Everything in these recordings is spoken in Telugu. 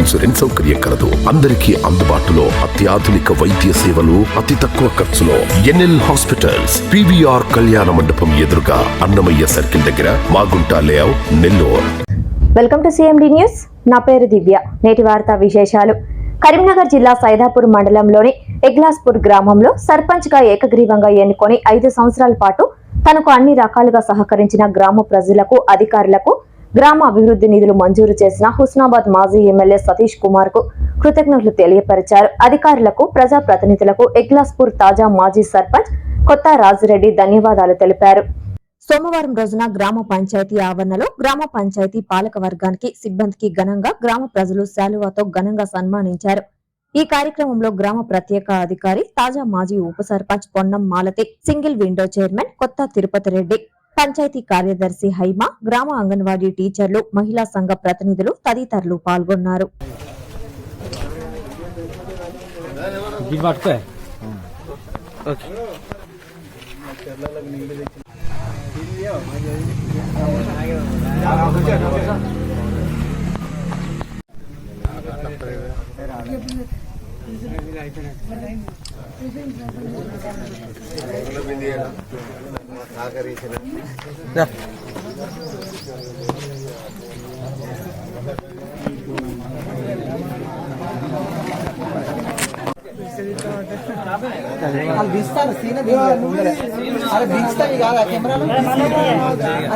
ఇన్సూరెన్స్ సౌకర్యం కలదు. అందరికీ అందుబాటులో అత్యాధునిక వైద్య సేవలు అతి తక్కువ ఖర్చులో ఎన్ఎల్ హాస్పిటల్స్ పివిఆర్ కళ్యాణ మండపం ఎదురుగా అన్నమయ్య సర్కిల్ దగ్గర Magunta layout Nellore. Welcome to CMD news. నా పేరు దివ్య. నేటి వార్తా విశేషాలు. కరీంనగర్ జిల్లా సైదాపూర్ మండలంలోని ఎగ్లాస్పూర్ గ్రామంలో సర్పంచ్గా ఏకగ్రీవంగా ఎన్నుకొని ఐదు సంవత్సరాల పాటు తనకు అన్ని రకాలుగా సహకరించిన గ్రామ ప్రజలకు అధికారులకు గ్రామ అభివృద్ధి నిధులు మంజూరు చేసిన హుస్నాబాద్ మాజీ ఎమ్మెల్యే సతీష్ కుమార్కు కృతజ్ఞతలు తెలియపరిచారు. అధికారులకు ప్రజా ప్రతినిధులకు ఎగ్లాస్పూర్ తాజా మాజీ సర్పంచ్ కొత్త రాజిరెడ్డి ధన్యవాదాలు తెలిపారు. సోమవారం రోజున గ్రామ పంచాయతీ ఆవరణలో గ్రామ పంచాయతీ పాలక వర్గానికి సిబ్బందికి ఘనంగా గ్రామ ప్రజలు శాలువాతో ఘనంగా సన్మానించారు. ఈ కార్యక్రమంలో గ్రామ ప్రత్యేక అధికారి తాజా మాజీ ఉప sarpanch Ponnam Malathi single window chairman Kotha Tirupati Reddy panchayat కార్యదర్శి హైమ గ్రామ అంగన్వాడీ టీచర్లు మహిళా సంఘ ప్రతినిధులు తదితరులు పాల్గొన్నారు. గిట్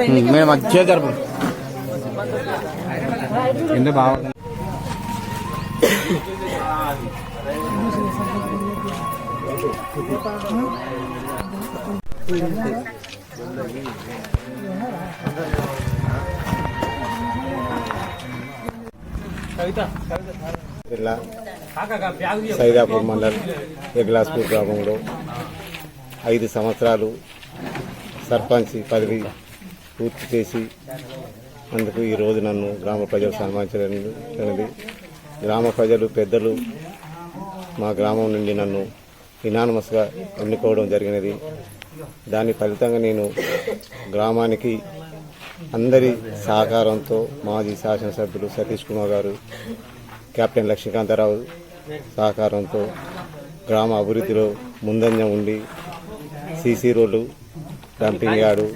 ఎన్ని మేము మంచిగా జరుపు ఎంత బాగా జిల్లా సైదాపూర్ మండల్ ఎగ్లాస్పూర్ గ్రామంలో ఐదు సంవత్సరాలు సర్పంచ్ పదవి పూర్తి చేసి అందుకు ఈరోజు నన్ను గ్రామ ప్రజలు సన్మానించడానికి గ్రామ ప్రజలు పెద్దలు మా గ్రామం నుండి నన్ను ఇనానమస్గా ఎన్నుకోవడం జరిగినది. దాని ఫలితంగా నేను గ్రామానికి అందరి సహకారంతో మాజీ శాసనసభ్యులు సతీష్ కుమార్ గారు కెప్టెన్ లక్ష్మీకాంతారావు సహకారంతో గ్రామ అభివృద్ధిలో ముందంజ ఉండి సీసీ రోడ్లు డంపింగ్ యార్డు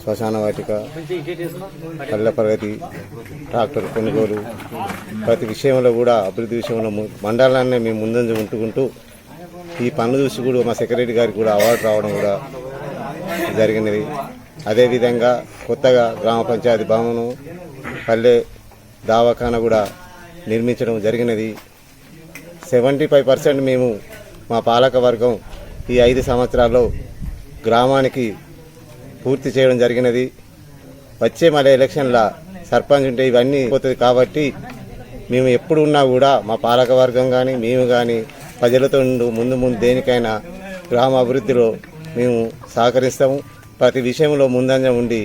శ్మశాన వాటిక పల్లె ప్రగతి ట్రాక్టర్ కొనుగోలు ప్రతి విషయంలో కూడా అభివృద్ధి విషయంలో మండలాన్ని మేము ముందంజ ఉంటుకుంటూ ఈ పనులు చూసి కూడా మా సెక్రటరీ గారికి కూడా అవార్డు రావడం కూడా జరిగినది. అదేవిధంగా కొత్తగా గ్రామ పంచాయతీ భవనం పల్లె దవాఖాన కూడా నిర్మించడం జరిగినది. సెవెంటీ ఫైవ్ పర్సెంట్ మేము మా పాలక వర్గం ఈ ఐదు సంవత్సరాల్లో గ్రామానికి పూర్తి చేయడం జరిగినది. వచ్చే మళ్ళీ ఎలక్షన్ల సర్పంచ్ ఉంటే ఇవన్నీ పోతుంది కాబట్టి మేము ఎప్పుడు ఉన్నా కూడా మా పాలక వర్గం కానీ మేము కానీ ప్రజలతో ముందు ముందు దేనికైనా గ్రామ అభివృద్ధిలో మేము సహకరిస్తాము. ప్రతి విషయంలో ముందంజ ఉండి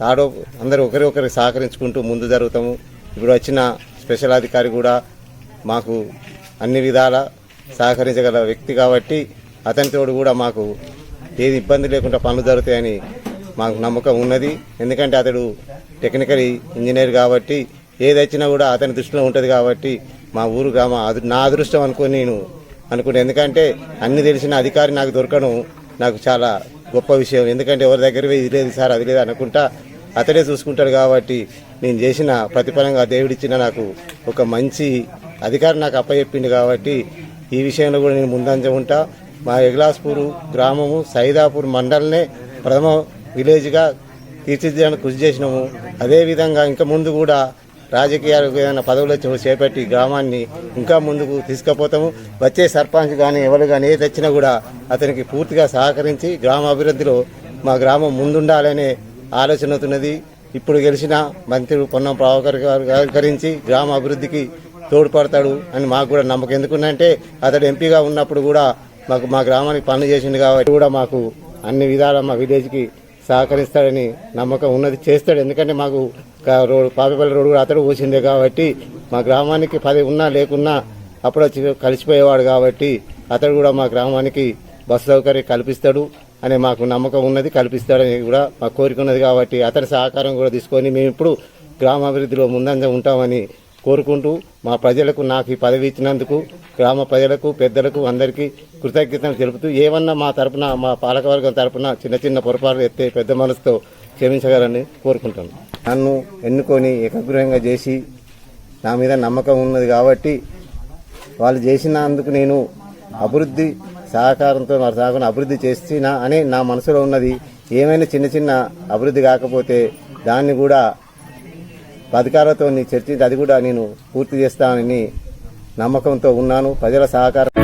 తాడో అందరూ ఒకరి ఒకరికి సహకరించుకుంటూ ముందు జరుగుతాము. ఇప్పుడు వచ్చిన స్పెషల్ అధికారి కూడా మాకు అన్ని విధాల సహకరించగల వ్యక్తి కాబట్టి అతనితోడు కూడా మాకు ఏది ఇబ్బంది లేకుండా పనులు జరుగుతాయని మాకు నమ్మకం ఉన్నది. ఎందుకంటే అతడు టెక్నికల్ ఇంజనీర్ కాబట్టి ఏది వచ్చినా కూడా అతని దృష్టిలో ఉంటుంది కాబట్టి మా ఊరు గ్రామ నా అదృష్టం అనుకొని నేను అనుకుంటే. ఎందుకంటే అన్ని తెలిసిన అధికారి నాకు దొరకడం నాకు చాలా గొప్ప విషయం. ఎందుకంటే ఎవరి దగ్గర ఇది లేదు సార్ అది లేదు అనుకుంటా అతడే చూసుకుంటాడు కాబట్టి నేను చేసిన ప్రతిఫలంగా దేవుడిచ్చిన నాకు ఒక మంచి అధికారి నాకు అప్పచెప్పింది కాబట్టి ఈ విషయంలో కూడా నేను ముందంజ ఉంటా. మా ఎగ్లాస్పూర్ గ్రామము సైదాపూర్ మండలనే ప్రథమ విలేజ్గా తీర్చిదిద్దడానికి కృషి చేసినాము. అదేవిధంగా ఇంకా ముందు కూడా రాజకీయాలకు ఏదైనా పదవులు వచ్చినప్పుడు చేపట్టి గ్రామాన్ని ఇంకా ముందుకు తీసుకుపోతాము. వచ్చే సర్పంచ్ కానీ ఎవరు కానీ ఏది వచ్చినా కూడా అతనికి పూర్తిగా సహకరించి గ్రామ అభివృద్ధిలో మా గ్రామం ముందుండాలనే ఆలోచన అవుతున్నది ఇప్పుడు గెలిచిన మంత్రి పొన్నం ప్రభాకర్ గారు సహకరించి గ్రామ అభివృద్ధికి తోడ్పడతాడు అని మాకు కూడా నమ్మకం. ఎందుకంటే అతడు ఎంపీగా ఉన్నప్పుడు కూడా మాకు మా గ్రామానికి పనులు చేసింది కాబట్టి కూడా మాకు అన్ని విధాల మా విలేజ్కి సహకరిస్తాడని నమ్మకం ఉన్నది. చేస్తాడు. ఎందుకంటే మాకు రోడ్ పాపిపల్లి రోడ్డు కూడా అతడు పోసిందే కాబట్టి మా గ్రామానికి పది ఉన్నా లేకున్నా అప్పుడు కలిసిపోయేవాడు కాబట్టి అతడు కూడా మా గ్రామానికి బస్సు సౌకర్యం కల్పిస్తాడు అనే మాకు నమ్మకం ఉన్నది కల్పిస్తాడని కూడా మా కోరిక ఉన్నది కాబట్టి అతని సహకారం కూడా తీసుకొని మేము ఇప్పుడు గ్రామాభివృద్ధిలో ముందంజ ఉంటామని కోరుకుంటూ మా ప్రజలకు నాకు ఈ పదవి ఇచ్చినందుకు గ్రామ ప్రజలకు పెద్దలకు అందరికీ కృతజ్ఞతలు తెలుపుతూ ఏమన్నా మా తరపున మా పాలకవర్గం తరపున చిన్న చిన్న పొరపాట్లు ఎత్తే పెద్ద మనసుతో క్షమించగలని కోరుకుంటాను నన్ను ఎన్నుకొని ఏకగ్రహంగా చేసి నా మీద నమ్మకం ఉన్నది కాబట్టి వాళ్ళు చేసినందుకు నేను అభివృద్ధి సహకారంతో వారి సహకారం అభివృద్ధి చేసినా అని నా మనసులో ఉన్నది. ఏమైనా చిన్న చిన్న అభివృద్ధి కాకపోతే దాన్ని కూడా అధికారులతో చర్చించి అది కూడా నేను పూర్తి చేస్తానని నమ్మకంతో ఉన్నాను. ప్రజల సహకారం